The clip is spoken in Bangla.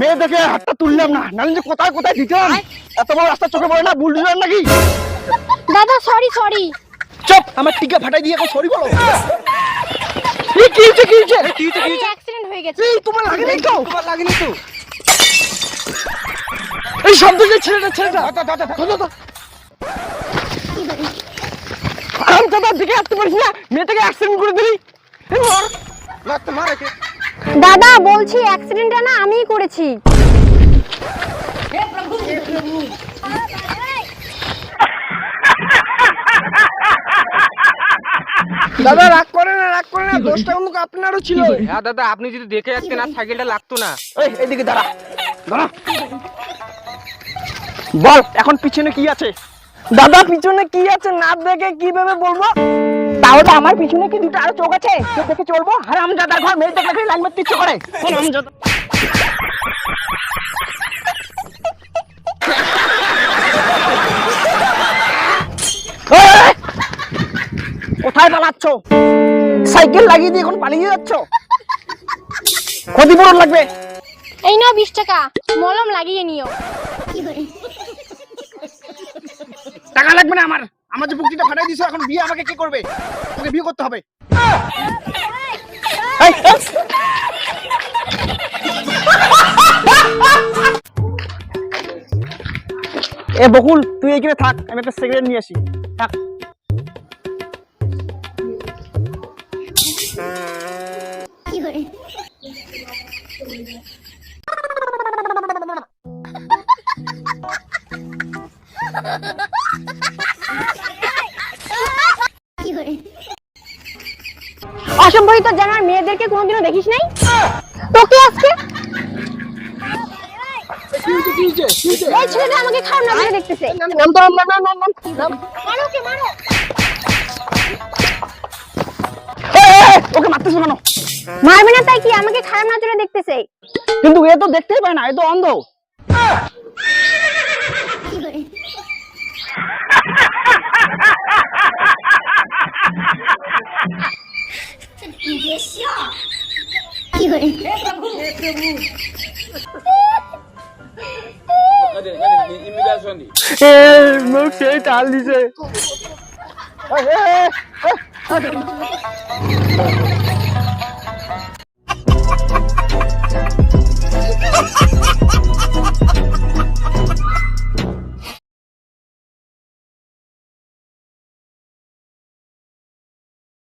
মেয়ে দেখে হাতটা তুললাম না নাহলে যে কোথায় কোথায় দিতাম? এত বড় রাস্তা চোখে পড়ে না বুলডোজার নাকি? দাদা সরি সরি চপ আমার টিকা ফাটাই দিয়ে এখন সরি বলো। এই কি হয়েছে কি হয়েছে? কি হয়েছে কি হয়েছে? অ্যাক্সিডেন্ট হয়ে গেছে। এই তোমার লাগেনি তো? তোমার লাগেনি তো? এই শব্দ যে ছেলেটা ছেলেটা। দাদা দাদা দাদা। আরাম দাদা দিকে আসতে পারিস না মেয়েটাকে অ্যাক্সিডেন্ট করে দিলি। মর। লাগতে মার একে। দাদা বলছি অ্যাক্সিডেন্টটা না আমিই করেছি। দাদা রাগ করে না রাগ করে না দোষটা কিন্তু আপনারও ছিল। হ্যাঁ দাদা আপনি যদি দেখে আসতেন আর সাইকেলটা লাগতো না। এই এদিকে দাঁড়া। দাঁড়া। বল এখন পিছনে কি আছে? দাদা পিছনে কি আছে? না দেখে কীভাবে বলব? তাহলে আমার পিছনে কি দুটো আরও চোখ আছে? সে দেখে চলবো? আরে আমি দাদার ঘর মেয়ে দেখলে লাইন মারতে ইচ্ছে করে। কোথায় পালাচ্ছ? সাইকেল লাগিয়ে দিয়ে এখন পালিয়ে যাচ্ছ? ক্ষতিপূরণ লাগবে। এই নাও বিশ টাকা মলম লাগিয়ে নিও। টাকা লাগবে না আমার। আমার যে বুকটিটা ফাটাই দিছো এখন বিয়ে আমাকে কে করবে? তোকে বিয়ে করতে হবে। এ বকুল তুই এখানে থাক আমি একটা সিগারেট নিয়ে আসি। থাক। অসম্ভবিত জানার মেয়েদেরকে কোনোদিনও দেখিস নাই? তোকে আজকে? এই ছেলেটা আমাকে খারাপ নজরে দেখতেছে। নাম নাম নাম নাম নাম নাম নাম। মারো কে মারো। এই, এই, এই, ওকে মারতেছো কেন? মারবে না তাই কি? আমাকে খারাপ নজরে দেখতেছে। কিন্তু এ তো দেখতেই পায় না এ তো অন্ধ। মুখ সেই টাল দিছে।